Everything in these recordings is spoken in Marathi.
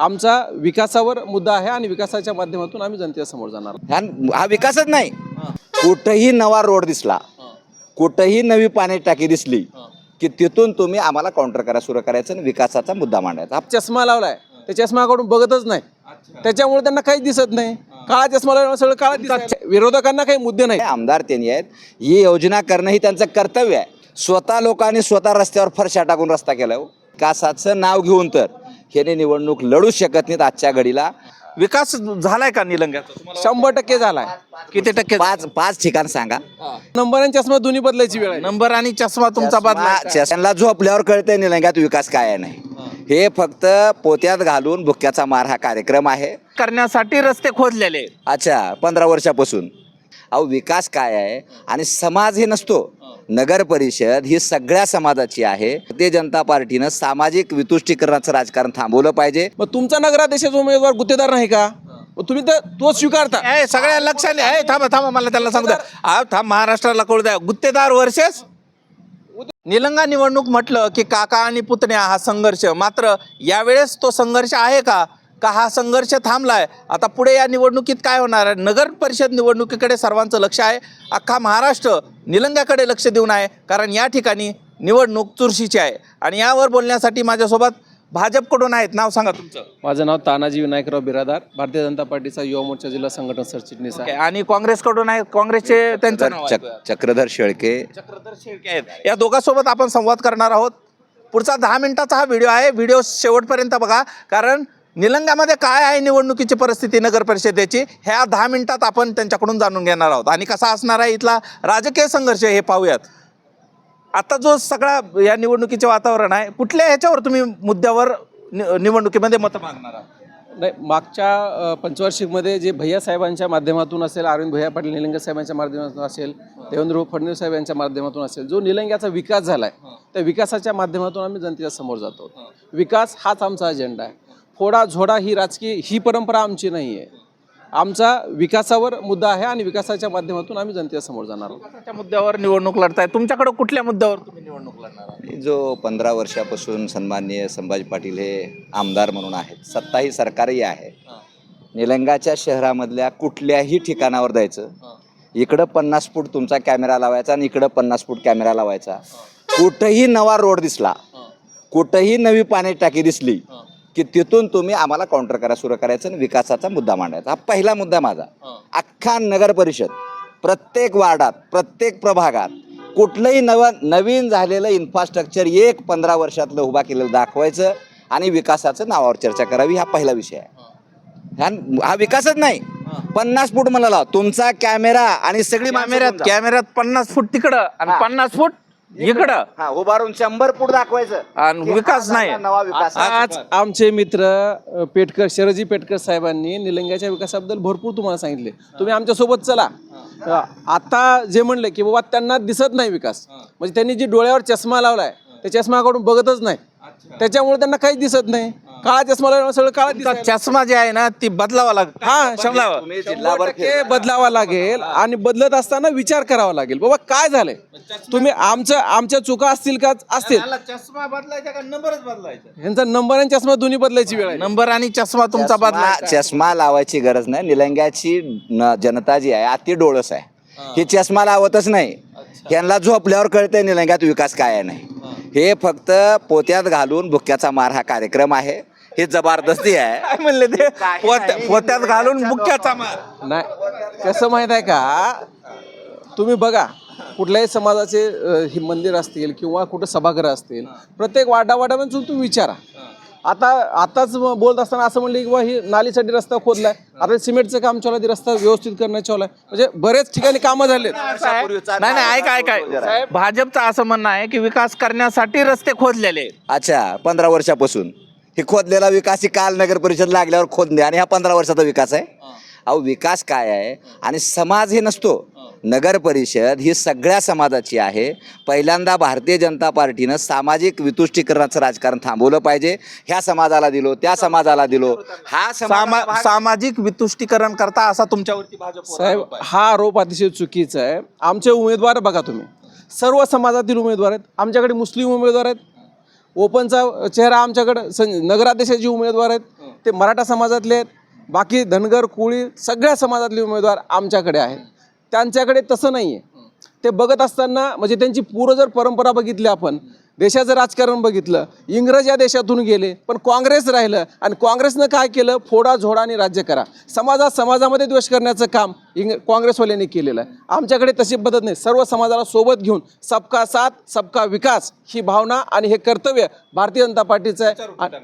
आमचा विकासावर मुद्दा आहे आणि विकासाच्या माध्यमातून आम्ही जनतेच्या समोर जाणार. ह्या- हा विकासच नाही. कुठंही नवा रोड दिसला कुठंही नवी पाणी टाकी दिसली की तिथून तुम्ही आम्हाला काउंटर करा सुरू करायचं आणि विकासाचा मुद्दा मांडायचा. हा चष्मा लावलाय. त्या चष्माकडून बघतच नाही. त्याच्यामुळे त्यांना काहीच दिसत नाही. काळा चष्मा लावल्यामुळे सगळं काळा दिसत विरोधकांना काही मुद्दे नाही. आमदार त्यांनी आहेत ही योजना करणं ही त्यांचं कर्तव्य आहे. स्वतः लोकांनी स्वतः रस्त्यावर फरशा टाकून रस्ता केला हो. विकासाचं नाव घेऊन तर. हे निवडणूक लढू शकत नाहीत आजच्या घडीला. विकास झालाय का निलंग्याचा शंभर टक्के झालाय. किती टक्के पाच पाच ठिकाण सांगा. नंबर आणि चष्मा दोन्ही बदलायची वेळ आहे. नंबर आणि चष्मा तुमचा बदला त्यांना झोपल्यावर कळतंय निलंग्यात विकास काय आहे नाही. हे. फक्त पोत्यात घालून बुक्क्याचा मार हा कार्यक्रम आहे. करण्यासाठी रस्ते खोदलेले. अच्छा पंधरा वर्षापासून. अहो विकास काय आहे? आणि समाज हे नसतो. नगर परिषद ही सगळ्या समाजाची आहे. ते जनता पार्टीनं सामाजिक वितुष्टीकरणाचं राजकारण थांबवलं पाहिजे. मग तुमचा नगराध्यक्षाचा उमेदवार गुत्तेदार नाही का? मग तुम्ही तर तोच स्वीकारता. ए सगळ्या लक्षाने ए थांबा थांबा मला त्याला सांगू द्या. आ, थांब महाराष्ट्राला कळू द्या. गुत्तेदार वर्सेस? निलंगा निवडणूक म्हटलं की काका आणि पुतण्या हा संघर्ष. मात्र यावेळेस तो संघर्ष आहे का? का हा संघर्ष थांबलाय? आता पुढे या निवडणुकीत काय होणार आहे? नगर परिषद निवडणुकीकडे सर्वांचं लक्ष आहे. अख्खा महाराष्ट्र निलंग्याकडे लक्ष देऊन आहे कारण या ठिकाणी निवडणूक चुरशीची आहे. आणि यावर बोलण्यासाठी माझ्यासोबत भाजपकडून आहेत. नाव सांगा तुमचं. माझं नाव तानाजी विनायकराव बिरादार. भारतीय जनता पार्टीचा युवा मोर्चा जिल्हा संघटन सरचिटणीस आहे. आणि काँग्रेसकडून आहे काँग्रेसचे त्यांचं नाव चक. चक्रधर शेळके. चक्रधर शेळके आहेत. या दोघांसोबत आपण संवाद करणार आहोत. पुढचा दहा मिनिटाचा हा व्हिडिओ आहे. व्हिडिओ शेवटपर्यंत बघा कारण निलंगामध्ये काय आहे निवडणुकीची परिस्थिती नगर परिषदेची? ह्या दहा मिनिटात आपण त्यांच्याकडून जाणून घेणार आहोत. आणि कसा असणार आहे इथला राजकीय संघर्ष हे पाहूयात. आता जो सगळा या निवडणुकीचे वातावरण आहे कुठल्या ह्याच्यावर तुम्ही मुद्द्यावर निवडणुकीमध्ये मतं मागणार आहात? नाही मागच्या पंचवार्षिकमध्ये जे भैया साहेबांच्या माध्यमातून असेल अरविंद भैया पाटील निलंगे साहेबांच्या माध्यमातून असेल देवेंद्र फडणवीस साहेब यांच्या माध्यमातून असेल जो निलंग्याचा विकास झाला आहे त्या विकासाच्या माध्यमातून आम्ही जनतेच्या समोर जातो. विकास हाच आमचा अजेंडा आहे. फोडा झोडा ही राजकीय ही परंपरा आमची नाही आहे. आमचा विकासावर मुद्दा आहे आणि विकासाच्या माध्यमातून आम्ही जनतेच्या समोर जाणार आहोत. विकासाच्या मुद्द्यावर निवडणूक लढताय. तुमच्याकडे कुठल्या मुद्द्यावर तुम्ही निवडणूक लढणार जो पंधरा वर्षापासून सन्माननीय संभाजी पाटील हे आमदार म्हणून आहेत सत्ताही सरकारही आहे. निलंगाच्या शहरामधल्या कुठल्याही ठिकाणावर जायचं इकडं पन्नास फूट तुमचा कॅमेरा लावायचा आणि इकडं पन्नास फूट कॅमेरा लावायचा. कुठंही नवा रोड दिसला कुठंही नवी पाणी टाकी दिसली की तिथून तुम्ही आम्हाला काउंटर करा सुरू करायचं आणि विकासाचा मुद्दा मांडायचा. हा पहिला मुद्दा माझा. अख्खा नगर परिषद प्रत्येक वार्डात प्रत्येक प्रभागात कुठलंही नव नवीन झालेलं इन्फ्रास्ट्रक्चर एक पंधरा वर्षातलं उभा केलेलं दाखवायचं आणि विकासाचं नावावर चर्चा करावी हा पहिला विषय आहे. हा विकासच नाही. पन्नास फूट मला लाव. तुमचा कॅमेरा आणि सगळी कॅमेऱ्यात. कॅमेऱ्यात पन्नास फूट तिकडं आणि पन्नास फूट इकडं. हा उभारून शंभर फूट दाखवायचं. आणि की विकास हा नाही. नवा विकास. आहे. आज आमचे मित्र पेटकर शरजी पेटकर साहेबांनी निलंग्याच्या विकासाबद्दल भरपूर तुम्हाला सांगितले. तुम्ही आमच्यासोबत चला. आता जे म्हणले की बाबा त्यांना दिसत नाही विकास. म्हणजे त्यांनी जी डोळ्यावर चष्मा लावलाय त्या चष्माकडून बघतच नाही. त्याच्यामुळे त्यांना काहीच दिसत नाही. काळा चष्मा लावल्यामुळे सगळं काळा दिसत चष्मा जे आहे ना ती बदलावा लागत हा शंभर तुम्ही शंभर टक्के बदलावा लागेल आणि बदलत असताना विचार करावा लागेल. बाबा काय झालंय? तुम्ही आमचं आमच्या चुका असतील का? असतील. चष्मा बदलायचा का नंबरच बदलायचा? ह्यांचा नंबर आणि चष्मा दोन्ही बदलायची वेळ आहे. नंबर आणि चष्मा तुमचा चष्मा- बदलायचा चष्मा लावायची गरज नाही. निलंग्याची न- जनता जी आहे अति डोळस आहे. ही. चष्मा लावतच नाही. यांना झोपल्यावर कळतंय निलंग्यात विकास काय आहे नाही. हे फक्त पोत्यात घालून बुक्क्याचा मार हा कार्यक्रम आहे. हे जबरदस्ती आहे. म्हणले ते? पोत्या- पोत्यात घालून मुख्याचा मार. नाही कसं माहीत आहे का? तुम्ही बघा कुठल्याही समाजाचे हे मंदिर असतील किंवा कुठं सभागृह असतील प्रत्येक वाडावाडामध्ये तुम्ही विचारा. आता आताच बोलत असताना असं म्हणले की बा ही नालीसाठी रस्ता खोदलाय. आता सिमेंटचं काम चालू आहे ते रस्ता व्यवस्थित करणं चालू आहे. म्हणजे बरेच ठिकाणी कामं झालेत. नाही नाही ऐक ऐक. ऐक भाजपचं असं म्हणणं आहे की विकास करण्यासाठी रस्ते खोदलेले. आहेत. अच्छा पंधरा वर्षापासून. हे खोदलेला विकास ही काल नगर परिषद लागल्यावर खोदणे आणि हा पंधरा वर्षाचा विकास आहे. अहो विकास काय आहे? आणि समाज हे नसतो. नगर परिषद ही सगळ्या समाजाची आहे. पहिल्यांदा भारतीय जनता पार्टीनं सामाजिक वितुष्टीकरणाचं राजकारण थांबवलं पाहिजे. ह्या समाजाला दिलो त्या समाजाला दिलो. हा सामा- समाज सामाजिक वितुष्टीकरण करता असा तुमच्यावरती भाजप साहेब हा आरोप अतिशय चुकीचा आहे. आमचे उमेदवार बघा तुम्ही. सर्व समाजातील उमेदवार आहेत. आमच्याकडे मुस्लिम उमेदवार आहेत. ओपनचा चेहरा आमच्याकडे सं- नगराध्यक्षाचे उमेदवार आहेत. ते मराठा समाजातले आहेत. बाकी धनगर कोळी सगळ्या समाजातले उमेदवार आमच्याकडे आहेत. त्यांच्याकडे तसं नाही आहे ते बघत असताना म्हणजे त्यांची पूर्व जर परंपरा बघितली आपण देशाचं राजकारण बघितलं इंग्रज या देशातून गेले पण काँग्रेस राहिलं आणि काँग्रेसनं काय केलं? फोडा झोडा आणि राज्य करा. समाजात समाजामध्ये द्वेष करण्याचं काम इंग काँग्रेसवाल्यांनी केलेलं आहे. आमच्याकडे तशी पद्धत नाही. सर्व समाजाला सोबत घेऊन सबका साथ सबका विकास ही भावना आणि हे कर्तव्य भारतीय जनता पार्टीचं आहे.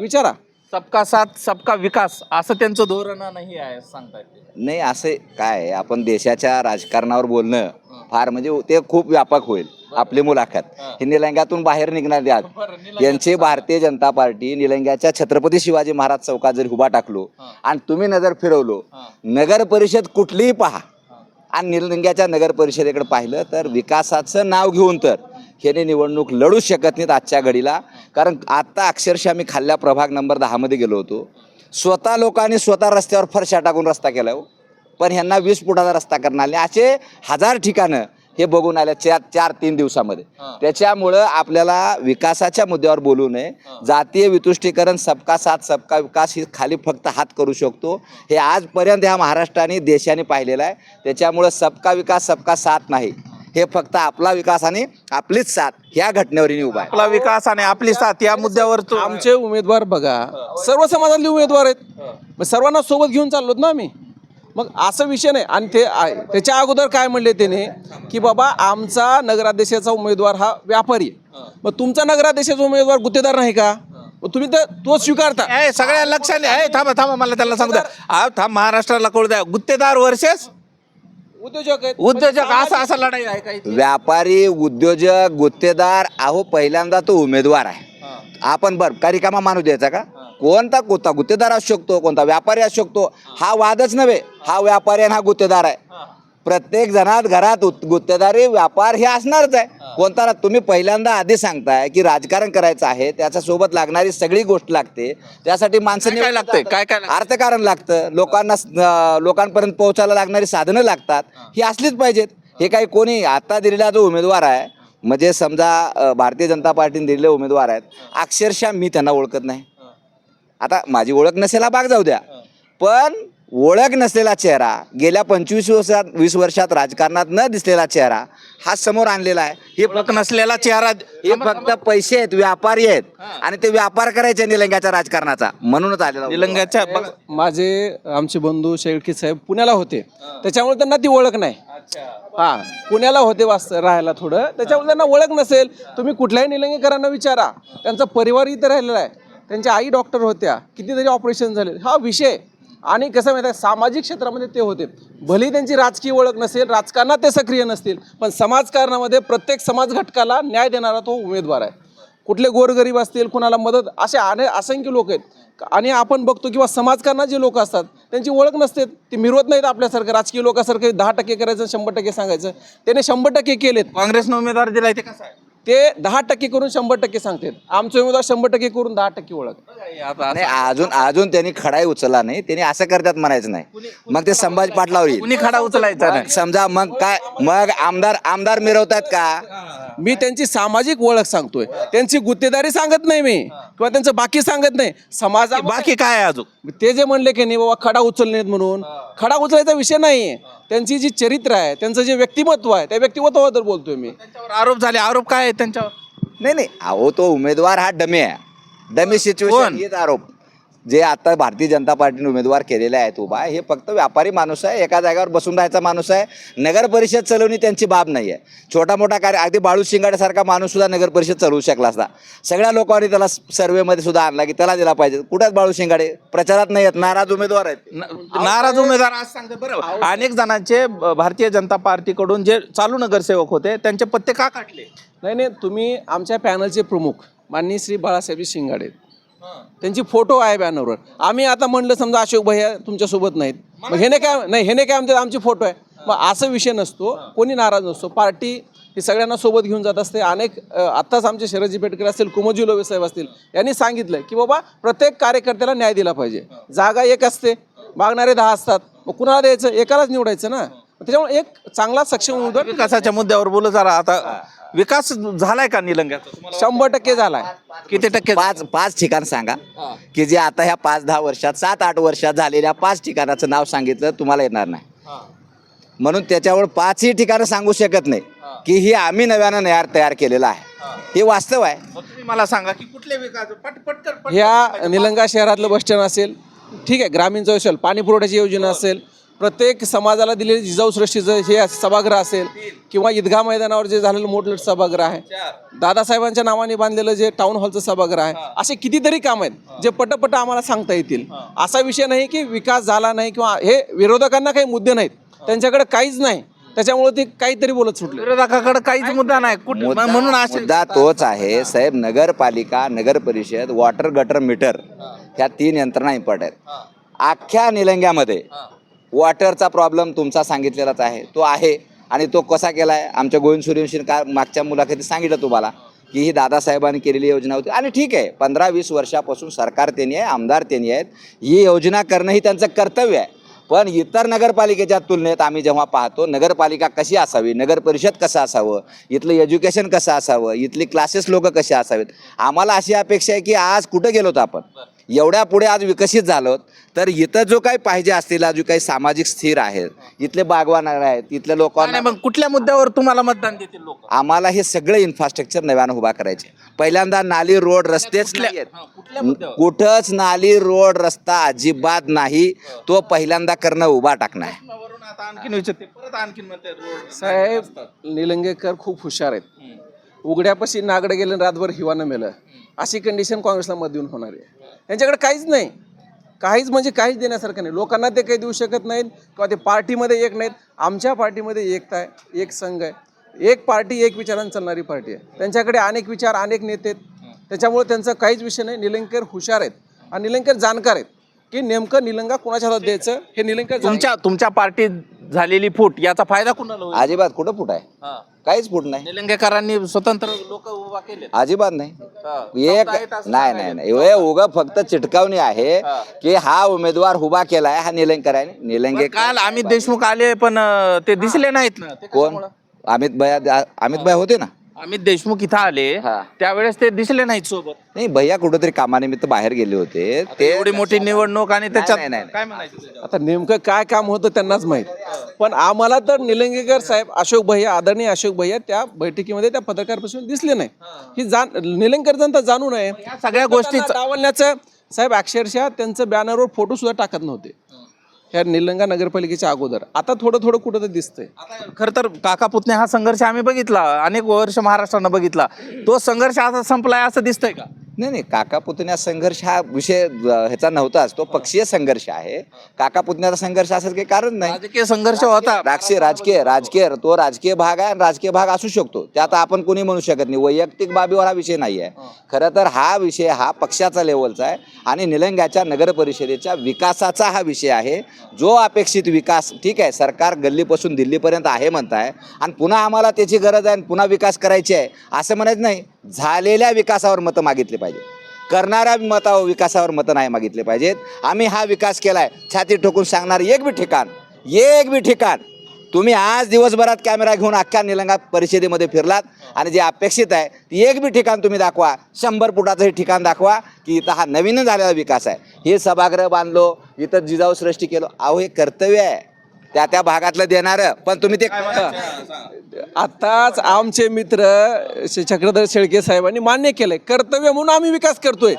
विचारा. सबका साथ सबका विकास असं त्यांचं धोरण नाही आहे सांगतायत ते. नाही असे काय आहे, आपण देशाच्या राजकारणावर बोलणं फार म्हणजे ते खूप व्यापक होईल आपली मुलाखत. हे. निलंग्यातून बाहेर निघणार द्यात यांची भारतीय जनता पार्टी निलंग्याच्या छत्रपती शिवाजी महाराज चौकात जरी उभा टाकलो आणि तुम्ही नजर फिरवलो नगर परिषद कुठलीही पहा. आणि निलंग्याच्या नगर परिषदेकडे पाहिलं तर विकासाचं नाव घेऊन तर ह्याने निवडणूक लढू शकत नाहीत आजच्या घडीला. कारण आत्ता अक्षरशः मी खाल्ल्या प्रभाग नंबर दहामध्ये गेलो होतो. स्वतः लोकांनी स्वतः रस्त्यावर फरशा टाकून रस्ता केला हो. पण ह्यांना वीस फुटाचा रस्ता करणार नाही. असे हजार ठिकाणं हे बघून आल्या चार चार तीन दिवसामध्ये. त्याच्यामुळं आपल्याला विकासाच्या मुद्द्यावर बोलू नये. जातीय वितुष्टीकरण सबका साथ सबका विकास ही खाली फक्त हात करू शकतो. हे आजपर्यंत ह्या महाराष्ट्राने देशाने पाहिलेलं आहे. त्याच्यामुळं सबका विकास सबका साथ नाही. हे फक्त आपला विकास आणि आपलीच साथ ह्या घटनेवर उभा आहे. आपला विकास आणि आपली साथ या मुद्द्यावर तो आमचे उमेदवार बघा सर्व समाजातले उमेदवार आहेत. मग सर्वांना सोबत घेऊन चाललोत ना आम्ही. मग असं विषय नाही. आणि ते आहे. त्याच्या अगोदर काय म्हणले त्याने? की बाबा आमचा नगराध्यक्षाचा उमेदवार हा व्यापारी आहे. मग तुमचा नगराध्यक्षाचा उमेदवार गुत्तेदार नाही का? मग तुम्ही तर तो स्वीकारता. ए, सगळ्या लक्षात आहे थांबा थांबा मला त्याला सांगू द्या. आ, थांब महाराष्ट्राला कळू द्या. गुत्तेदार वर्सेस उद्योजक आहेत. उद्योजक असं असं लढाई आहे काही व्यापारी उद्योजक गुत्तेदार अहो पहिल्यांदा तो उमेदवार आहे. आपण बर का रिकामा माणूस द्यायचा का? कोणता कोणता गुत्तेदार असू शकतो कोणता व्यापारी असू शकतो. हा. वादच नव्हे. हा व्यापारी आणि हा गुत्तेदार आहे. प्रत्येक जणात घरात गुत्तेदारी व्यापार हे असणारच आहे. कोणता ना तुम्ही पहिल्यांदा आधी सांगताय की राजकारण करायचं आहे त्याच्या सोबत लागणारी सगळी गोष्ट लागते. त्यासाठी माणसं काय लागतंय? काय काय? अर्थकारण लागतं. लोकांना लोकांपर्यंत पोहोचायला लागणारी साधनं लागतात. ही. असलीच पाहिजेत. हे काही कोणी आता दिलेला जो उमेदवार आहे म्हणजे समजा भारतीय जनता पार्टीने दिलेले उमेदवार आहेत अक्षरशः मी त्यांना ओळखत नाही. आता माझी ओळख नसेल हा भाग जाऊ द्या. पण ओळख नसलेला चेहरा गेल्या पंचवीस वर्षात वीस वर्षात राजकारणात न दिसलेला चेहरा हा समोर आणलेला आहे. हे ओळख नसलेला चेहरा हे फक्त पैसे आहेत व्यापारी आहेत. आणि ते व्यापार करायचे निलंग्याच्या राजकारणाचा. म्हणूनच आलेला. निलंग्याच्या माझे आमचे बंधू शेळकी साहेब पुण्याला होते. त्याच्यामुळे त्यांना ती ओळख नाही. हा पुण्याला होते वास्त राहायला थोडं. त्याच्यामुळे त्यांना ओळख नसेल. तुम्ही कुठल्याही निलंगेकरांना विचारा. त्यांचा परिवार इथं राहिलेला आहे. त्यांच्या आई डॉक्टर होत्या. कितीतरी ऑपरेशन झाले. हा विषय आणि कसं माहिती आहे सामाजिक क्षेत्रामध्ये ते होते. भलेही त्यांची राजकीय ओळख नसेल राजकारणात ते सक्रिय नसतील पण समाजकारणामध्ये प्रत्येक समाज घटकाला न्याय देणारा तो उमेदवार आहे. कुठले गोरगरीब असतील कुणाला मदत असे अने असंख्य लोक आहेत. आणि आपण बघतो किंवा समाजकारणात जे लोक असतात त्यांची ओळख नसते. ते मिरवत नाहीत आपल्यासारखं राजकीय लोकांसारखे दहा टक्के करायचं शंभर टक्के सांगायचं. त्याने शंभर टक्के केलेत. काँग्रेसनं उमेदवार आहे ते कसं आहे? ते दहा टक्के करून शंभर टक्के सांगतात. आमचे उमेदवार शंभर टक्के करून दहा टक्के ओळख. आता नाही अजून अजून त्यांनी खडाही उचलला नाही. त्यांनी असं करतात म्हणायचं नाही. मग ते संभाजी पाटलावर येईल. कुणी खडा उचलायचा नाही? समजा मग काय मग आमदार आमदार मिरवतात का? मी त्यांची सामाजिक ओळख सांगतोय. त्यांची गुत्तेदारी सांगत नाही मी. किंवा त्यांचं बाकी सांगत नाही. समाजा बाकी काय आहे अजून? ते जे म्हणले की नाही बाबा खडा उचलण्यात म्हणून. खडा उचलायचा विषय नाही त्यांची जी चरित्र आहे त्यांचं जे व्यक्तिमत्व आहे त्या व्यक्तिमत्वाबद्दल बोलतोय मी. त्यांच्यावर आरोप झाले. आरोप काय आहे त्यांच्यावर? नाही नाही. अहो तो उमेदवार हा डमी आहे. डमी सिच्युएशन कोण? आरोप. जे आता भारतीय जनता पार्टीने उमेदवार केलेले आहेत उभा हे फक्त व्यापारी माणूस आहे एका जागेवर बसून राहायचा माणूस आहे नगर परिषद चालवणी त्यांची बाब नाही आहे. छोटा मोठा कार्य अगदी बाळू शिंगाड्यासारखा माणूस सुद्धा नगर परिषद चालवू शकला असता. सगळ्या लोकांनी त्याला सर्वेमध्ये सुद्धा आणला की त्याला दिला पाहिजे. कुठेच बाळू शिंगाडे प्रचारात नाही आहेत नाराज उमेदवार आहेत. नाराज उमेदवार आज सांगते बरं अनेक जणांचे भारतीय जनता पार्टीकडून जे चालू नगरसेवक होते त्यांचे पत्ते का काढले? नाही नाही तुम्ही आमच्या पॅनलचे प्रमुख माननीय श्री बाळासाहेब शिंगाडे. त्यांची फोटो आहे बॅनरवर. आम्ही आता म्हणलं समजा अशोक भैया तुमच्यासोबत नाहीत. मग हे नाही काय नाही हे नाही काय म्हणतात आमची फोटो आहे. मग असं विषय नसतो. कोणी नाराज नसतो. पार्टी ही सगळ्यांना सोबत घेऊन जात असते. अनेक आत्ताच आमचे शरदजी पेटकर असतील कुमोजी लोवे साहेब असतील यांनी सांगितलं की बाबा प्रत्येक कार्यकर्त्याला न्याय दिला पाहिजे. जागा एक असते. मागणारे दहा असतात. मग कुणाला द्यायचं? एकालाच निवडायचं ना. त्याच्यामुळे एक चांगला सक्षम उमेदवार विकासाच्या मुद्द्यावर बोलू जरा. आता विकास झालाय का निलंग्याचा? तुम्हाला शंभर टक्के झालाय. किती टक्के पाच पाच ठिकाण सांगा. हा. की जे आता ह्या पाच दहा वर्षात सात आठ वर्षात झालेल्या पाच ठिकाणाचं नाव सांगितलं तुम्हाला येणार नाही. हा. म्हणून त्याच्यावर पाचही ठिकाणं सांगू शकत नाही की ही आम्ही नव्यानं तयार तयार केलेलं आहे. हे. वास्तव आहे. मग तुम्ही मला सांगा की कुठले विकास? पट पटकन पटकन ह्या निलंगा शहरातलं बस स्टँड असेल ठीक आहे ग्रामीणचं असेल पाणी पुरवठ्याची योजना असेल प्रत्येक समाजाला दिलेले जिजाऊ सृष्टीचं हे सभागृह असेल किंवा ईदगाह मैदानावर जे झालेलं मोठं सभागृह आहे. दादासाहेबांच्या नावाने बांधलेलं जे टाउन हॉलचं सभागृह आहे. असे कितीतरी काम आहेत जे पटपट आम्हाला सांगता येतील. असा विषय नाही की विकास झाला नाही किंवा हे विरोधकांना काही मुद्दे नाहीत. त्यांच्याकडे काहीच नाही. त्याच्यामुळे ते काहीतरी बोलत सुटले. विरोधकाकडे काहीच मुद्दा नाही. म्हणून मुद्दा तोच आहे साहेब. नगरपालिका नगर परिषद वॉटर गटर मीटर ह्या तीन यंत्रणा इम्पॉर्टंट आहेत. अख्ख्या निलंग्यामध्ये वॉटरचा प्रॉब्लेम तुमचा सांगितलेलाच आहे. तो आहे आणि तो कसा केला आहे आमच्या गोविंद सूर्यवंशी का मागच्या मुलाखतीत सांगितलं तुम्हाला की ही दादासाहेबांनी केलेली योजना होती. आणि ठीक आहे पंधरा वीस वर्षापासून सरकार त्यांनी आहे आमदार त्यांनी आहेत. ही योजना करणं ही त्यांचं कर्तव्य आहे. पण इतर नगरपालिकेच्या तुलनेत आम्ही जेव्हा पाहतो नगरपालिका कशी असावी नगर परिषद कसं असावं इथलं एज्युकेशन कसं असावं इथली क्लासेस लोक कसे असावेत? आम्हाला अशी अपेक्षा आहे की आज कुठं गेलो होतो आपण? एवढ्या पुढे आज विकसित झालोत. तर इथं जो काही पाहिजे असलेला जो काही सामाजिक स्थिर आहेत इथले बागवान आहेत इथल्या लोकांना नाही, मग कुठल्या मुद्द्यावर तुम्हाला मतदान देतील लोक? आम्हाला हे सगळं इन्फ्रास्ट्रक्चर नव्यानं उभा करायचे. पहिल्यांदा नाली रोड रस्तेच नाही कुठल्या मुद्द्यावर? कुठंच नाली रोड रस्ता अजिबात नाही. तो पहिल्यांदा करणं उभा टाकणं आहे साहेब निलंगेकर खूप हुशार आहेत. उघड्यापाशी नागडं गेलं आणि रातभर हिवानं मेलं. अशी कंडिशन काँग्रेसला मत देऊन होणार आहे. त्यांच्याकडे काहीच नाही. काहीच म्हणजे काहीच देण्यासारखं नाही. लोकांना ते काही देऊ शकत नाहीत किंवा ते पार्टीमध्ये एक नाहीत. आमच्या पार्टीमध्ये एकता आहे एक संघ आहे. एक पार्टी एक विचारानं चालणारी पार्टी आहे. त्यांच्याकडे अनेक विचार अनेक नेते आहेत. त्याच्यामुळे त्यांचा काहीच विषय नाही. निलंगेकर हुशार आहेत. आणि निलंगेकर जाणकार आहेत. की नेमकं निलंगा कोणाच्या हातात द्यायचं हे निलंगेकर तुमच्या तुमच्या पार्टीत झालेली फूट याचा फायदा कुणाला होईल? अजिबात कुठं फुट आहे? हा. काहीच फुट नाही. निलंगेकरांनी स्वतंत्र लोक उभा केले अजिबात नाही. एक नाही नाही नाही. हे उगा फक्त चिटकावणी आहे हा. की हा उमेदवार उभा केलाय हा निलंगेकर आहे निलंगे काल अमित देशमुख आले पण अं, ते दिसले नाहीत ना. ते कोण? कशामुळं? अमित भैया अमित भैया होते ना? अमित देशमुख इथं आले हा. त्यावेळेस ते दिसले नाहीत सोबत. नाही भैया कुठेतरी कामानिमित्त बाहेर गेले होते. ते एवढी मोठी निवडणूक आणि त्याच्यात नाही, नाही, नाही. काय म्हणायचं? आता नेमकं काय काम होतं त्यांनाच माहीत. पण आम्हाला तर निलंगेकर साहेब अशोक भैया आदरणीय अशोक भैया त्या बैठकीमध्ये त्या पत्रकार दिसले नाही. ही. जाण निलंगेकर जनता जाणू नये या सगळ्या गोष्टीचं डावलण्याचं साहेब अक्षरशः त्यांचं बॅनरवर फोटो सुद्धा टाकत नव्हते. ह्या निलंगा नगरपालिकेच्या अगोदर. आता थोडं थोडं कुठं तर दिसतंय. खरं खर तर काका पुतणे हा संघर्ष आम्ही बघितला. अनेक वर्ष महाराष्ट्रानं बघितला. तो संघर्ष आता संपलाय असं दिसतंय का? नाही नाही काका पुतण्या संघर्ष हा विषय ह्याचा नव्हताच. तो पक्षीय संघर्ष आहे. काका पुतण्याचा संघर्ष असेल काही कारण नाही. राजकीय संघर्ष होता. राजकीय राजकीय राजकीय तो राजकीय भाग आहे आणि राजकीय भाग असू शकतो. त्यात आपण कोणी म्हणू शकत नाही. वैयक्तिक बाबीवर हा विषय नाही आहे खरं तर हा विषय हा पक्षाचा लेवलचा आहे आणि निलंग्याच्या नगर परिषदेच्या विकासाचा हा विषय आहे. जो अपेक्षित विकास ठीक आहे सरकार गल्लीपासून दिल्लीपर्यंत आहे म्हणताय आणि पुन्हा आम्हाला त्याची गरज आहे आणि पुन्हा विकास करायची आहे असं म्हणायचं नाही. झालेल्या विकासावर मतं मागितली पाहिजे करणाऱ्या मतावर विकासावर मतं नाही मागितले पाहिजेत. आम्ही हा विकास केला आहे छाती ठोकून सांगणार एक बी ठिकाण एक बी ठिकाण. तुम्ही आज दिवसभरात कॅमेरा घेऊन अख्ख्या निलंगा परिषदेमध्ये फिरलात आणि जे अपेक्षित आहे ती एक बी ठिकाण तुम्ही दाखवा. शंभर फुटाचं हे ठिकाण दाखवा की इथं हा नवीन झालेला विकास आहे. हे सभागृह बांधलो इथं जिजाऊ सृष्टी केलो. अहो हे कर्तव्य आहे. त्या त्या भागातलं देणारं पण तुम्ही ते आताच आमचे मित्र श्री चक्रधर शेळके साहेबांनी मान्य केलंय. कर्तव्य म्हणून आम्ही विकास करतोय.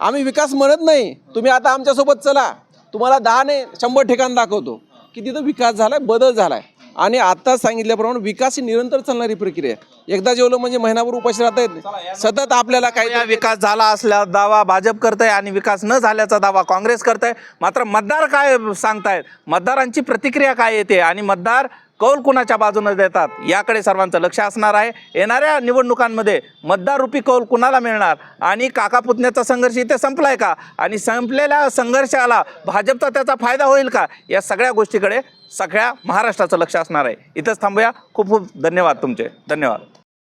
आम्ही विकास म्हणत नाही. तुम्ही आता आमच्यासोबत चला. तुम्हाला दहा नाही शंभर ठिकाण दाखवतो. की तिथं विकास झालाय बदल झालाय. आणि आता सांगितल्याप्रमाणे विकास ही निरंतर चालणारी प्रक्रिया आहे. एकदा जेवलं म्हणजे महिनाभर उपाशी राहता येत नाही. सतत आपल्याला काही विकास झाला असल्या दावा भाजप करताय आणि विकास न झाल्याचा दावा काँग्रेस करताय. मात्र मतदार काय सांगतायत? मतदारांची प्रतिक्रिया काय येते? आणि मतदार कौल कुणाच्या बाजूने देतात? याकडे सर्वांचं लक्ष असणार आहे. येणाऱ्या निवडणुकांमध्ये मतदाररूपी कौल कुणाला मिळणार? आणि काका पुतण्याचा संघर्ष इथे संपलाय का? आणि संपलेल्या संघर्षाला भाजपचा त्याचा फायदा होईल का? या सगळ्या गोष्टीकडे सगळ्या महाराष्ट्राचं लक्ष असणार आहे. इथंच थांबूया. खूप खूप धन्यवाद तुमचे. धन्यवाद.